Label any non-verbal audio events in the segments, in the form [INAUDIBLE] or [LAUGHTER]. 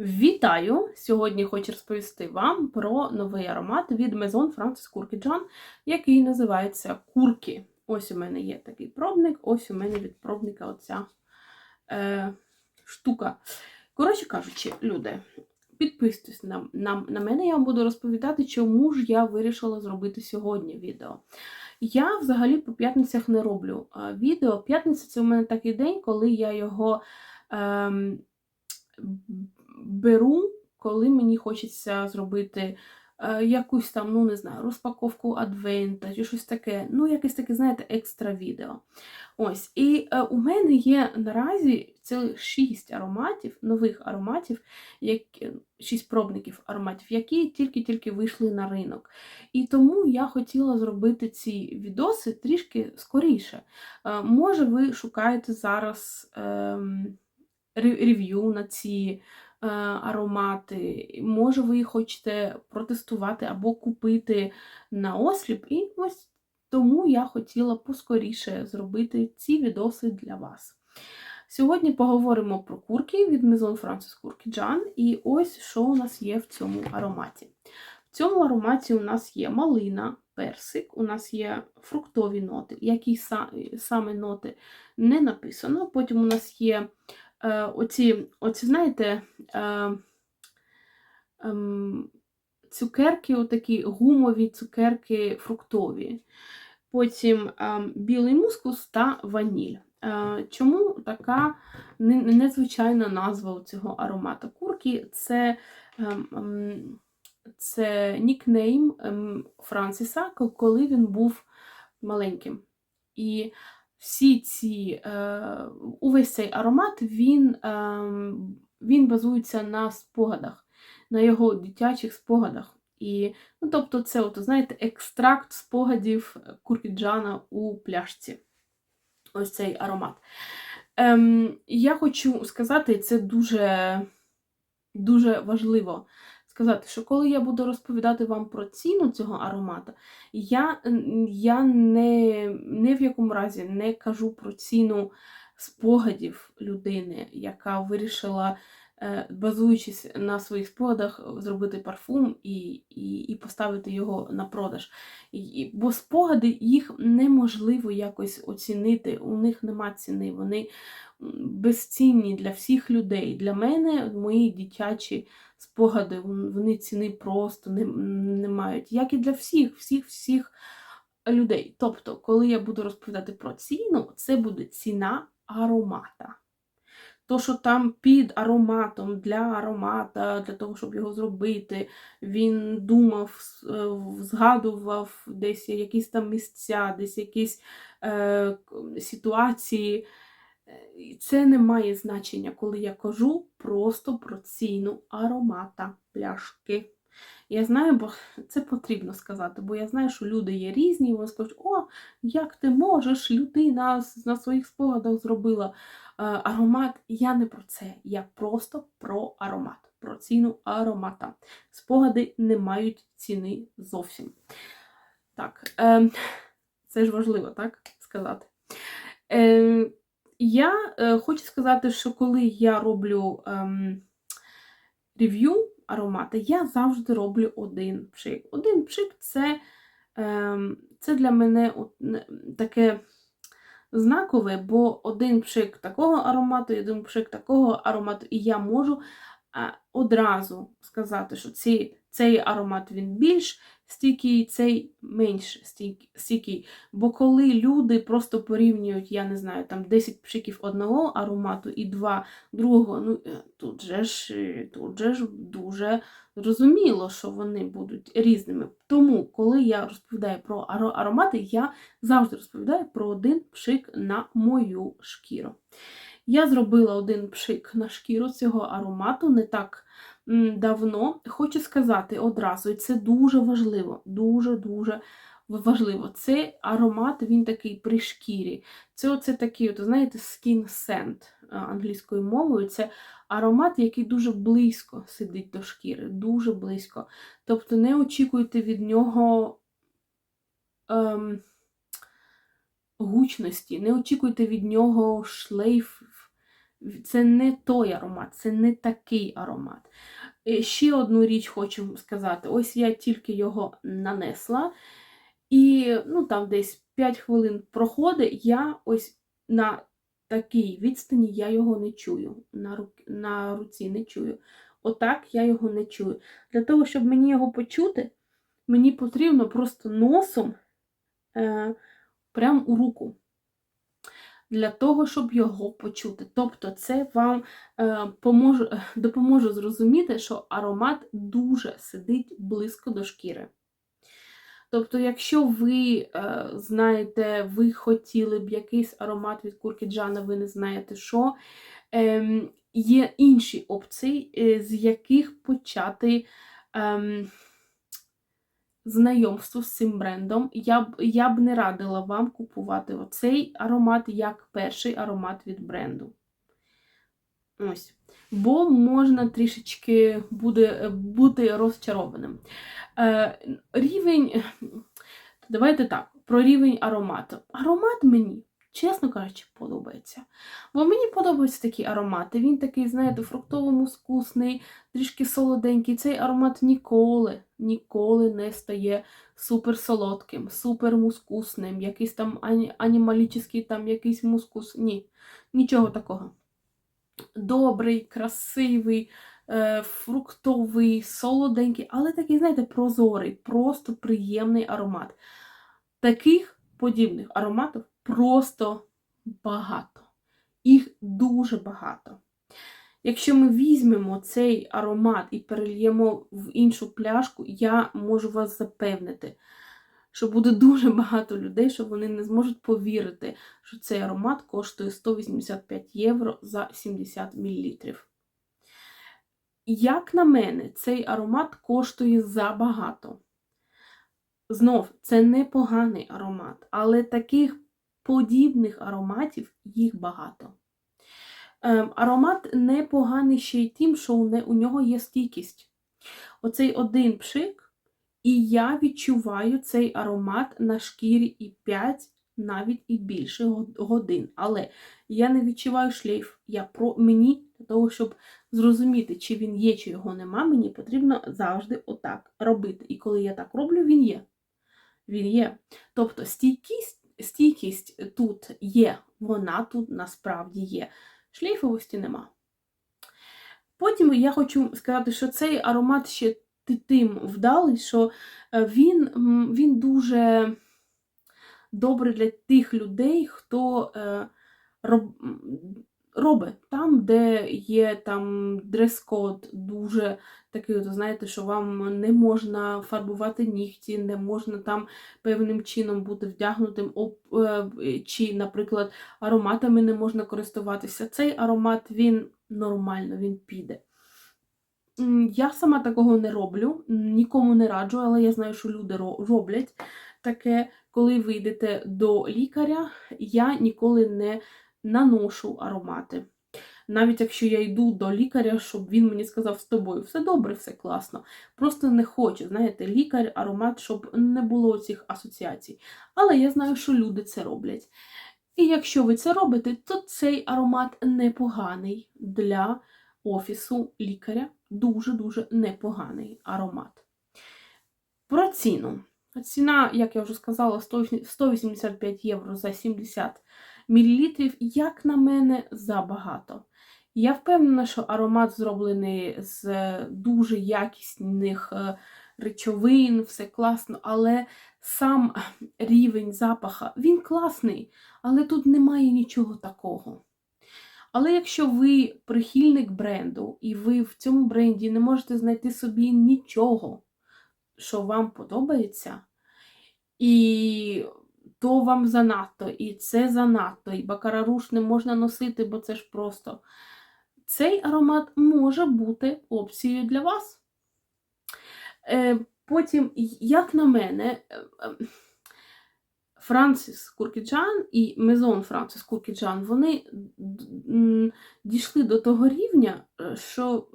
Вітаю! Сьогодні хочу розповісти вам про новий аромат від Maison Francis Kurkdjian, який називається Курки. Ось у мене є такий пробник, ось у мене від пробника оця е, штука. Коротше кажучи, люди, підписуйтесь на, на, на мене, я вам буду розповідати, чому ж я вирішила зробити сьогодні відео. Я взагалі по п'ятницях не роблю е, відео. П'ятниця це у мене такий день, коли я його. Е, беру, коли мені хочеться зробити е, якусь там, ну не знаю, розпаковку адвента чи щось таке. Ну, якесь таке, знаєте, екстра відео. Ось. І е, у мене є наразі цілих шість ароматів, нових ароматів, які, шість пробників ароматів, які тільки-тільки вийшли на ринок. І тому я хотіла зробити ці відоси трішки скоріше. Е, може, ви шукаєте зараз. Е, Рев'ю на ці Е, аромати. Може, ви хочете протестувати або купити на осліп. І ось тому я хотіла поскоріше зробити ці відоси для вас. Сьогодні поговоримо про курки від Maison Francis Kurkdjian, і ось що у нас є в цьому ароматі. В цьому ароматі у нас є малина, персик, у нас є фруктові ноти, які саме ноти не написано. Потім у нас є е, оці, оці, знаєте, е, е, цукерки, отакі гумові цукерки фруктові. Потім е, білий мускус та ваніль. Е, чому така незвичайна назва цього аромату? Курки це е, це нікнейм Франсіса, коли він був маленьким. І всі ці, е, увесь цей аромат він е, він базується на спогадах, на його дитячих спогадах. І, ну, Тобто, це, от, знаєте, екстракт спогадів Куркіджана у пляшці. Ось цей аромат. Ем, Я хочу сказати, це дуже, дуже важливо сказати, що коли я буду розповідати вам про ціну цього аромату, я я не, не в якому разі не кажу про ціну спогадів людини, яка вирішила, е, базуючись на своїх спогадах, зробити парфум і і, і поставити його на продаж. І, Бо спогади їх неможливо якось оцінити, у них нема ціни. Вони безцінні для всіх людей. Для мене мої дитячі спогади, вони ціни просто не, не мають. Як і для всіх, всіх, всіх людей. Тобто, коли я буду розповідати про ціну, це буде ціна аромата. То, що там під ароматом для аромата, для того, щоб його зробити, він думав, е, згадував десь якісь там місця, десь якісь е, ситуації. Це не має значення, коли я кажу просто про ціну аромата пляшки. Я знаю, бо це потрібно сказати, бо я знаю, що люди є різні, і вони скажуть, о, як ти можеш, людина на своїх спогадах зробила е, аромат. Я не про це, я просто про аромат, про ціну аромата. Спогади не мають ціни зовсім. Так, е, це ж важливо, так сказати. Е, я е, хочу сказати, що коли я роблю ем, рев'ю аромата, я завжди роблю один пшик. Один пшик це ем, це для мене таке знакове, бо один пшик такого аромату, один пшик такого аромату, і я можу е, одразу сказати, що ці, цей аромат він більш стійкий, цей менш стійкий. Бо коли люди просто порівнюють, я не знаю, там 10 пшиків одного аромату і два другого, ну е, тут же ж е, тут же ж дуже зрозуміло, що вони будуть різними. Тому, коли я розповідаю про аромати, я завжди розповідаю про один пшик на мою шкіру. Я зробила один пшик на шкіру цього аромату, не так давно. Хочу сказати одразу, і це дуже важливо, дуже-дуже важливо. Цей аромат, він такий при шкірі. Це оце такий, от, знаєте, skin scent англійською мовою. Це аромат, який дуже близько сидить до шкіри, дуже близько. Тобто не очікуйте від нього. Ем, Гучності, не очікуйте від нього шлейф Це не той аромат, це не такий аромат. Е, Ще одну річ хочу сказати: ось я тільки його нанесла, і ну, там десь 5 хвилин проходить, я ось на такій відстані я його не чую. На, рук, на руці не чую. Отак я його не чую. Для того, щоб мені його почути, мені потрібно просто носом е, прямо у руку. Для того, щоб його почути. Тобто, це вам е, поможе, [LAUGHS] допоможе зрозуміти, що аромат дуже сидить близько до шкіри. Тобто, якщо ви е, знаєте, ви хотіли б якийсь аромат від курки Джана, ви не знаєте що, е, є інші опції, е, з яких почати. Е, знайомство з цим брендом, я б я б не радила вам купувати оцей аромат як перший аромат від бренду. Ось. Бо можна трішечки буде, бути розчарованим. Е, Рівень, давайте так, про рівень аромату. Аромат мені, чесно кажучи, подобається. Бо мені подобаються такі аромати. Він такий, знаєте, фруктово-мускусний, трішки солоденький. Цей аромат ніколи, ніколи не стає супер солодким, супер мускусним, якийсь там ані, анімалічний там якийсь мускус. Ні, нічого такого. Добрий, красивий, е, фруктовий, солоденький, але такий, знаєте, прозорий, просто приємний аромат. Таких подібних ароматів просто багато. Їх дуже багато. Якщо ми візьмемо цей аромат і перельємо в іншу пляшку, я можу вас запевнити, що буде дуже багато людей, що вони не зможуть повірити, що цей аромат коштує 185 євро за 70 мл. Як на мене, цей аромат коштує забагато. Знов, це непоганий аромат, але таких подібних ароматів їх багато. Ем, аромат непоганий ще й тим, що у нього є стійкість. Оцей один пшик, і я відчуваю цей аромат на шкірі і 5, навіть і більше годин. Але я не відчуваю шлейф. Я про Мені для того, щоб зрозуміти, чи він є, чи його нема, мені потрібно завжди отак робити. І коли я так роблю, він є. Він є. Тобто стійкість стійкість тут є, вона тут насправді є. Шлейфовості нема. Потім я хочу сказати, що цей аромат ще тим вдалий, що е, він, він дуже добрий для тих людей, хто е, роб, робить там, де є там дрес-код, дуже такий, от, знаєте, що вам не можна фарбувати нігті, не можна там певним чином бути вдягнутим, е, чи, наприклад, ароматами не можна користуватися. Цей аромат, він нормально, він піде. Я сама такого не роблю, нікому не раджу, але я знаю, що люди роблять таке, коли ви йдете до лікаря, я ніколи не наношу аромати. Навіть якщо я йду до лікаря, щоб він мені сказав з тобою, все добре, все класно. Просто не хочу, знаєте, лікар, аромат, щоб не було цих асоціацій. Але я знаю, що люди це роблять. І якщо ви це робите, то цей аромат непоганий для офісу лікаря. Дуже-дуже непоганий аромат. Про ціну. Ціна, як я вже сказала, 185 євро за 70 мл, як на мене, забагато. Я впевнена, що аромат зроблений з дуже якісних е, речовин, все класно, але сам рівень запаха, він класний, але тут немає нічого такого. Але якщо ви прихильник бренду, і ви в цьому бренді не можете знайти собі нічого, що вам подобається, і то вам занадто, і це занадто, і бакараруш не можна носити, бо це ж просто. Цей аромат може бути опцією для вас. Е, Потім, як на мене, е, Франсіс Куркіджан і Мезон Франсіс Куркіджан, вони дійшли до того рівня, е, що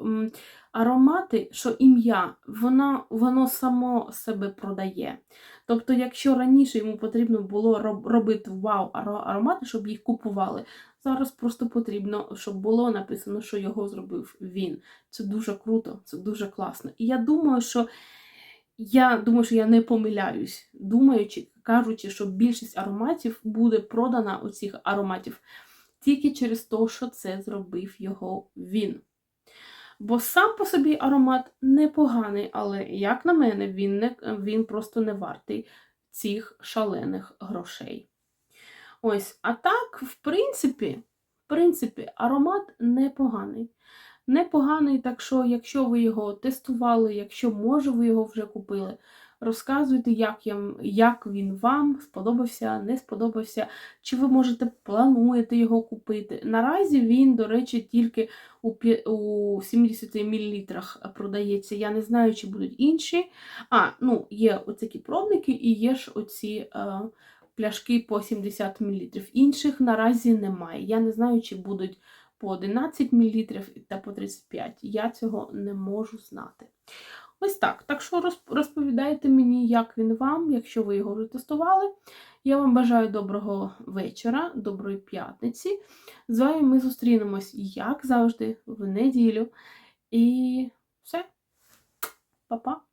аромати, що ім'я, воно, воно само себе продає. Тобто, якщо раніше йому потрібно було робити вау аромати, щоб їх купували, зараз просто потрібно, щоб було написано, що його зробив він. Це дуже круто, це дуже класно. І я думаю, що я думаю, що я не помиляюсь, думаючи, кажучи, що більшість ароматів буде продана оцих ароматів тільки через те, що це зробив його він. Бо сам по собі аромат непоганий, але, як на мене, він, не, він просто не вартий цих шалених грошей. Ось, а так, в принципі, в принципі, аромат непоганий. Непоганий, так що, якщо ви його тестували, якщо може ви його вже купили, розказуйте, як, я, як він вам сподобався, не сподобався, чи ви можете плануєте його купити. Наразі він, до речі, тільки у, у 70 мл продається. Я не знаю, чи будуть інші. А, ну, є оці пробники і є ж оці. Е, Пляшки по 70 мл. Інших наразі немає. Я не знаю, чи будуть по 11 мл та по 35. Я цього не можу знати. Ось так. Так що розповідайте мені, як він вам, якщо ви його вже тестували. Я вам бажаю доброго вечора, доброї п'ятниці. З вами ми зустрінемось, як завжди, в неділю. І все. Па-па!